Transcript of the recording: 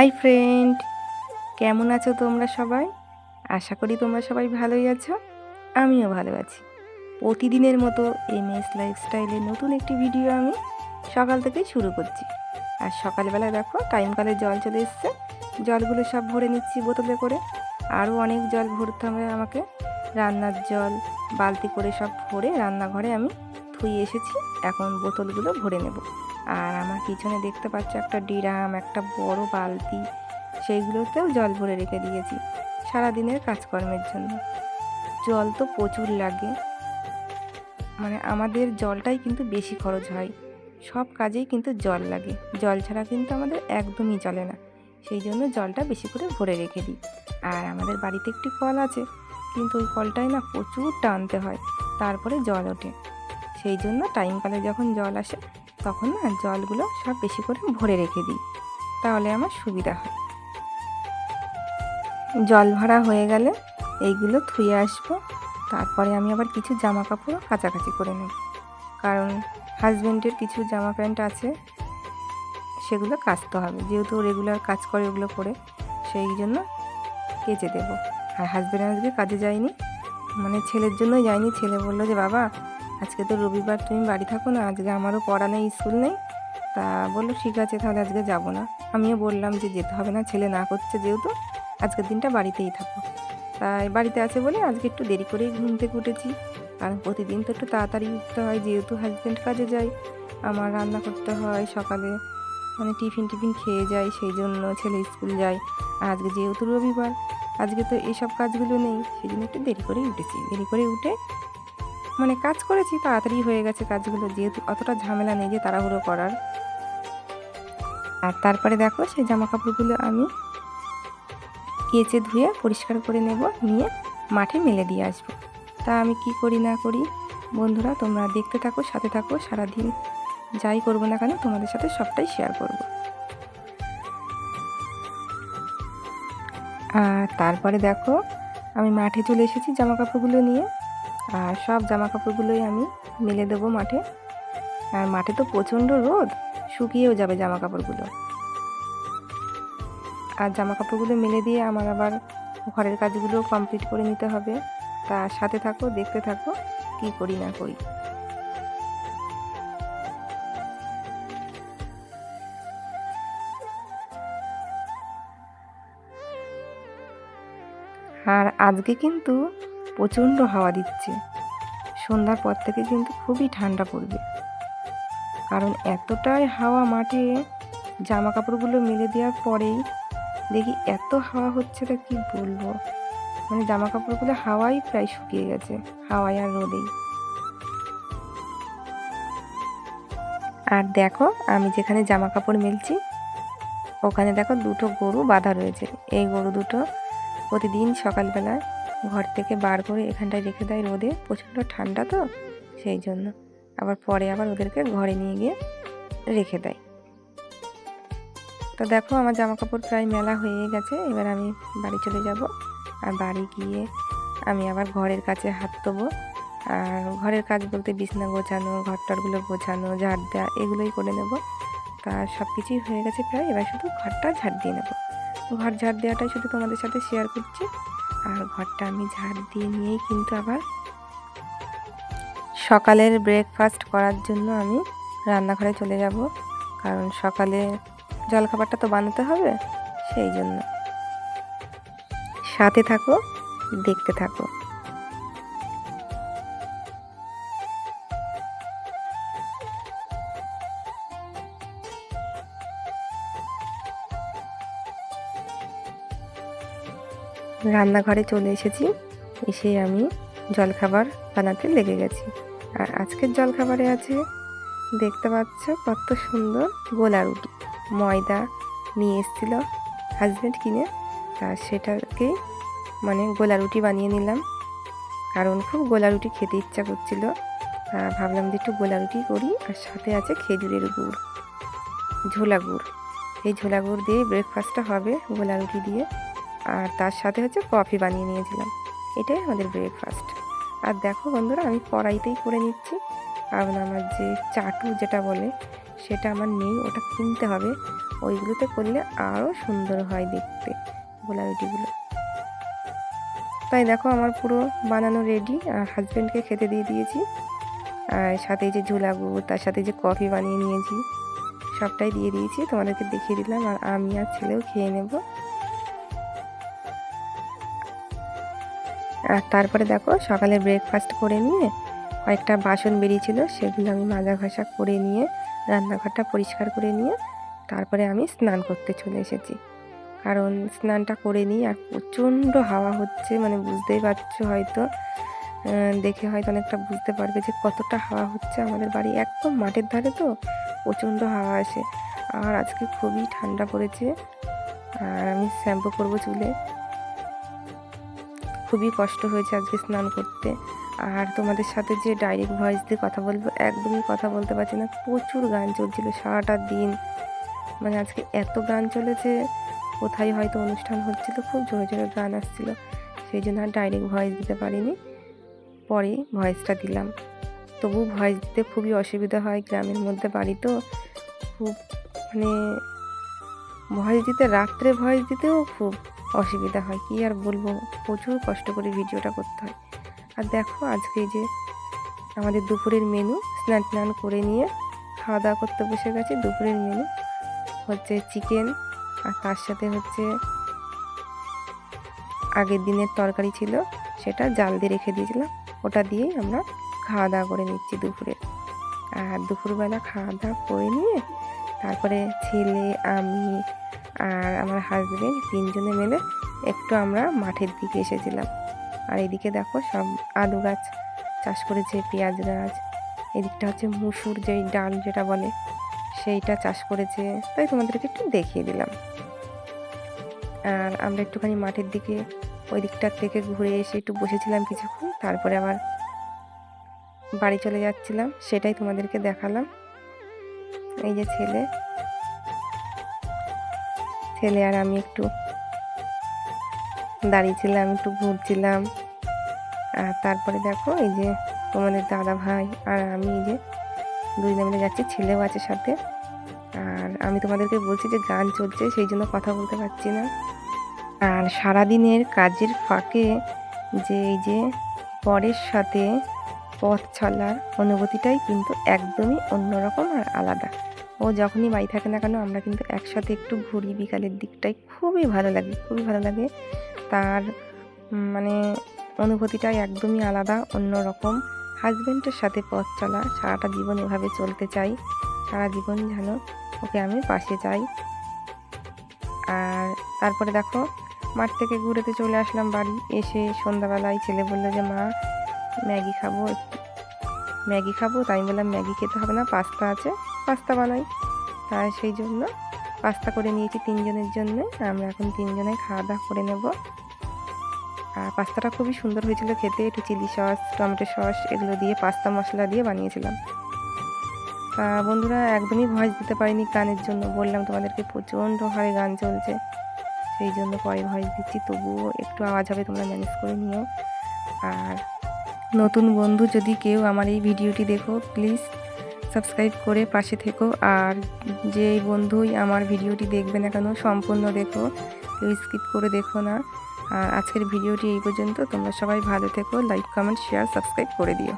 Hi friend কেমন আছো তোমরা সবাই? আশা করি তোমরা সবাই ভালোই আছো। আমিও ভালো আছি। প্রতিদিনের মতো এম এস লাইফস্টাইলের নতুন একটি ভিডিও আমি সকাল থেকেই শুরু করছি। আর সকালবেলা দেখো টাইম কলে জল চলে এসছে। জলগুলো সব ভরে নিচ্ছি বোতলে করে। আরও অনেক জল ভরতে হবে আমাকে। রান্নার জল, বালতি করে সব ভরে রান্নাঘরে আমি থুয়ে এসেছি। এখন বোতলগুলো ভরে নেব। আর আমার পিছনে দেখতে পাচ্ছ একটা ডিরাম, একটা বড় বালতি। সেইগুলোতেও জল ভরে রেখে দিয়েছি সারাদিনের কাজকর্মের জন্য। জল তো প্রচুর লাগে। মানে আমাদের জলটাই কিন্তু বেশি খরচ হয়। সব কাজেই কিন্তু জল লাগে। জল ছাড়া কিন্তু আমাদের একদমই চলে না। সেই জন্য জলটা বেশি করে ভরে রেখে দিই। আর আমাদের বাড়িতে একটি কল আছে, কিন্তু ওই কলটায় না প্রচুর টানতে হয়। তারপরে জল ওঠে। সেই জন্য টাইম কলে যখন জল আসে তখন না জলগুলো সব বেশি করে ভরে রেখে দিই, তাহলে আমার সুবিধা হয়। জল ভরা হয়ে গেলে এইগুলো ধুয়ে আসব, তারপরে আমি আবার কিছু জামা কাপড় কাচাকাচি করে নেব। কারণ হাজব্যান্ডের কিছু জামা প্যান্ট আছে, সেগুলো কাচতে হবে। যেহেতু রেগুলার কাজ করে ওগুলো করে, সেই জন্য কেচে দেবো। আর হাজব্যান্ড আজকে কাজে যায়নি মানে ছেলের জন্যই যায়নি। ছেলে বলল যে, বাবা আজকে তো রবিবার, তুমি বাড়ি থাকো না, আজকে আমারও পড়া নেই, স্কুল নেই। তা বলল, ঠিক আছে, তাহলে আজকে যাব না। আমিও বললাম যে যেতে হবে না, ছেলে না করছে যেহেতু, আজকের দিনটা বাড়িতেই থাকো। তাই বাড়িতে আছে বলে আজকে একটু দেরি করেই ঘুম থেকে উঠেছি। কারণ প্রতিদিন তো একটু তাড়াতাড়ি উঠতে হয়, যেহেতু হাজব্যান্ড কাজে যায়, আমার রান্না করতে হয় সকালে মানে টিফিন টিফিন খেয়ে যায় সেই জন্য ছেলে স্কুল যায়। আজকে যেহেতু রবিবার, আজকে তো এইসব কাজগুলো নেই সেই জন্য একটু দেরি করেই উঠেছি। দেরি করে উঠে মানে কাজ করেছি, তাড়াতাড়ি হয়ে গেছে কাজগুলো। যেহেতু অতটা ঝামেলা নেই যে তাড়াহুড়ো করার। আর তারপরে দেখো, সেই জামা কাপড়গুলো আমি কেচে ধুয়ে পরিষ্কার করে নেব, নিয়ে মাঠে মেলে দিয়ে আসব। তা আমি কি করি না করি? বন্ধুরা, তোমরা দেখতে থাকো, সাথে থাকো, সারাদিন যাই করব না কেন, তোমাদের সাথে সবটাই শেয়ার করব। আর তারপরে দেখো, আমি মাঠে চলে এসেছি জামা কাপড়গুলো নিয়ে। আর সব জামা কাপড়গুলোই আমি মেলে দেবো মাঠে। আর মাঠে তো প্রচণ্ড রোদ, শুকিয়েও যাবে জামা কাপড়গুলো আর জামা কাপড়গুলো মেলে দিয়ে আমার আবার ঘরের কাজগুলো কমপ্লিট করে নিতে হবে। তা সাথে থাকো, দেখতে থাকো, কি করি না করি। আর আজকে কিন্তু প্রচণ্ড হাওয়া দিচ্ছে। সন্ধ্যার পর থেকে কিন্তু খুবই ঠান্ডা পড়বে। কারণ এতটাই হাওয়া মাঠে জামা কাপড়গুলো মেলে দেওয়ার পরেই দেখি এত হাওয়া হচ্ছে তা কি বলব? মানে জামা কাপড়গুলো হাওয়াই প্রায় শুকিয়ে গেছে হাওয়ায় আর রোদেই। আর দেখো, আমি যেখানে জামা কাপড় মেলছি, ওখানে দেখো দুটো গরু বাঁধা রয়েছে। এই গরু দুটো প্রতিদিন সকালবেলায় ঘর থেকে বার করে এখানটায় রেখে দেয় রোদে। প্রচণ্ড ঠান্ডা তো, সেই জন্য। আবার পরে আবার ওদেরকে ঘরে নিয়ে গিয়ে রেখে দেয়। তো দেখো, আমার জামা কাপড় প্রায় মেলা হয়ে গেছে। এবার আমি বাড়ি চলে যাব। আর বাড়ি গিয়ে আমি আবার ঘরের কাছে হাত দেবো আর ঘরের কাজ বলতে বিছনা গোছানো, ঘরটারগুলো গোছানো, ঝাড় দেওয়া, এগুলোই করে নেব। তা সব কিছুই হয়ে গেছে প্রায়। এবার শুধু ঘরটা ঝাড় দিয়ে নেব। ঘর ঝাড় দেওয়াটাই শুধু তোমাদের সাথে শেয়ার করছি। আর ঘরটা আমি ঝাড় দিয়ে নিয়েই কিন্তু আবার সকালের ব্রেকফাস্ট করার জন্য আমি রান্নাঘরে চলে যাব। কারণ সকালে জলখাবারটা তো বানাতে হবে, সেই জন্য। সাথে থাকো, দেখতে থাকো। রান্নাঘরে চলে এসেছি। এসে আমি জলখাবার বানাতে লেগে গেছি। আর আজকের জলখাবারে আছে, দেখতে পাচ্ছ কত সুন্দর গোলা রুটি। ময়দা নিয়ে এসেছিল হাজব্যান্ড কিনে, তা সেটাকে মানে গোলা রুটি বানিয়ে নিলাম। কারণ খুব গোলা রুটি খেতে ইচ্ছা করছিল। ভাবলাম যে একটু গোলা রুটি করি, আর সাথে আছে খেজুরের গুড়, ঝোলা গুড়। এই ঝোলা গুড় দিয়ে ব্রেকফাস্টটা হবে গোলা রুটি দিয়ে। আর তার সাথে হচ্ছে কফি বানিয়ে নিয়েছিলাম। এটাই আমাদের ব্রেকফাস্ট আর দেখো বন্ধুরা, আমি কড়াইতেই করে নিচ্ছি। কারণ আমার যে চাটু যেটা বলে, সেটা আমার নেই, ওটা কিনতে হবে। ওইগুলোতে করলে আরও সুন্দর হয় দেখতে গোলা রুটিগুলো তাই দেখো আমার পুরো বানানো রেডি আর হাজব্যান্ডকে খেতে দিয়ে দিয়েছি। আর সাথে যে ঝোলা তার সাথে যে কফি বানিয়ে নিয়েছি। সবটাই দিয়ে দিয়েছি, তোমাদেরকে দেখিয়ে দিলাম, আর আমি আর ছেলেও খেয়ে নেব। আর তারপরে দেখো সকালে ব্রেকফাস্ট করে নিয়ে কয়েকটা বাসন বেরিয়েছিল, সেগুলো আমি মাজা ঘষা করে নিয়ে, রান্নাঘরটা পরিষ্কার করে নিয়ে, তারপরে আমি স্নান করতে চলে এসেছি। কারণ স্নানটা করে নিই আর প্রচণ্ড হাওয়া হচ্ছে মানে বুঝতেই পারছ হয়তো দেখে হয়তো অনেকটা বুঝতে পারবে যে কতটা হাওয়া হচ্ছে আমাদের বাড়ি। একদম মাঠের ধারে তো প্রচণ্ড হাওয়া আসে। আর আজকে খুবই ঠান্ডা পড়েছে। আর আমি শ্যাম্পু করব চুলে। খুবই কষ্ট হয়েছে আজকে স্নান করতে। আর তোমাদের সাথে যে ডাইরেক্ট ভয়েস দিয়ে কথা বলব, একদমই কথা বলতে পারছি না। প্রচুর গান চলছিল সারাটা দিন। মানে আজকে এত গান চলেছে, কোথায় হয়তো অনুষ্ঠান হচ্ছিল, খুব জোরে জোরে গান আসছিল। সেই জন্য আর ডাইরেক্ট ভয়েস দিতে পারিনি। পরে ভয়েসটা দিলাম। তবু ভয়েস দিতে খুবই অসুবিধা হয় গ্রামের মধ্যে বাড়ি তো। খুব মানে ভয়েস দিতে, রাত্রে ভয়েস দিতেও খুব অসুবিধা হয়, কি আর বলব? প্রচুর কষ্ট করে ভিডিওটা করতে হয়। আর দেখো আজকে যে আমাদের দুপুরের মেনু স্নান টান করে নিয়ে খাওয়া দাওয়া করতে বসে গেছি। দুপুরের মেনু হচ্ছে চিকেন আর তার সাথে হচ্ছে আগের দিনের তরকারি ছিল, সেটা জাল দিয়ে রেখে দিয়েছিলাম। ওটা দিয়েই আমরা খাওয়া দাওয়া করে নিচ্ছি দুপুরে। আর দুপুরবেলা খাওয়া দাওয়া করে নিয়ে তারপরে ছেলে, আমি আর আমার হাজবেন্ড তিনজনে মিলে একটু আমরা মাঠের দিকে এসেছিলাম। আর এদিকে দেখো সব আলু গাছ, চাষ করেছে পেঁয়াজ গাছ। এদিকটা হচ্ছে মুসুর যেই ডাল যেটা বলে, সেইটা চাষ করেছে। তাই তোমাদেরকে একটু দেখিয়ে দিলাম। আর আমরা একটুখানি মাঠের দিকে ওই দিকটার থেকে ঘুরে এসে একটু বসেছিলাম কিছুক্ষণ, তারপরে আবার বাড়ি চলে যাচ্ছিলাম, সেটাই তোমাদেরকে দেখালাম। এই যে ছেলে ছেলে আর আমি একটু দাঁড়িয়েছিলাম, একটু ঘুরছিলাম। আর তারপরে দেখো এই যে তোমাদের দাদা ভাই আর আমি এই যে দুজনে মিলে যাচ্ছি, ছেলেও আছে সাথে। আর আমি তোমাদেরকে বলছি যে গান চলছে, সেই জন্য কথা বলতে পারছি না। আর সারাদিনের কাজের ফাঁকে যে এই যে পরের সাথে পথ চলার অনুভূতিটাই কিন্তু একদমই অন্যরকম আর আলাদা। ও যখনই বাড়ি থাকে না কেন, আমরা কিন্তু একসাথে একটু ঘুরি বিকালের দিকটাই খুবই ভালো লাগে, খুবই ভালো লাগে। তার মানে অনুভূতিটাই একদমই আলাদা অন্য রকম হাজব্যান্ডের সাথে পথ চলা, সারাটা জীবন এভাবে চলতে চাই, সারা জীবন যেন ওকে আমি পাশে চাই। আর তারপরে দেখো, মাঠ থেকে ঘুরেতে চলে আসলাম বাড়ি, এসে সন্ধ্যাবেলায় ছেলে বলল যে, মা, ম্যাগি খাব ম্যাগি খাব? তাই বললাম, ম্যাগি খেতে হবে না, পাস্তা আছে। পাস্তা বানাই। তাই সেই জন্য পাস্তা করে নিয়েছি তিনজনের জন্য। আমরা এখন তিনজনে খাওয়া দাওয়া করে নেব। আর পাস্তাটা খুবই সুন্দর হয়েছিল খেতে। একটু চিলি সস, টমেটো সস এগুলো দিয়ে পাস্তা মশলা দিয়ে বানিয়েছিলাম। বন্ধুরা একদমই ভয়েস দিতে পারিনি গানের জন্য। বললাম তোমাদেরকে প্রচণ্ড হারে গান চলছে। সেই জন্য পরে ভয়েস দিচ্ছি। তবুও একটু আওয়াজ হবে, তোমরা ম্যানেজ করে নিও। আর নতুন বন্ধু যদি কেউ আমার এই ভিডিওটি দেখো, প্লিজ সাবস্ক্রাইব করে পাশে থেকো। আর যে বন্ধুই আমার ভিডিওটি দেখবে না কেন, সম্পূর্ণ দেখো, কেউ স্কিপ করে দেখো না। আর আজকের ভিডিওটি এই পর্যন্ত। তোমরা সবাই ভালো থেকো, লাইক, কমেন্ট, শেয়ার, সাবস্ক্রাইব করে দিও।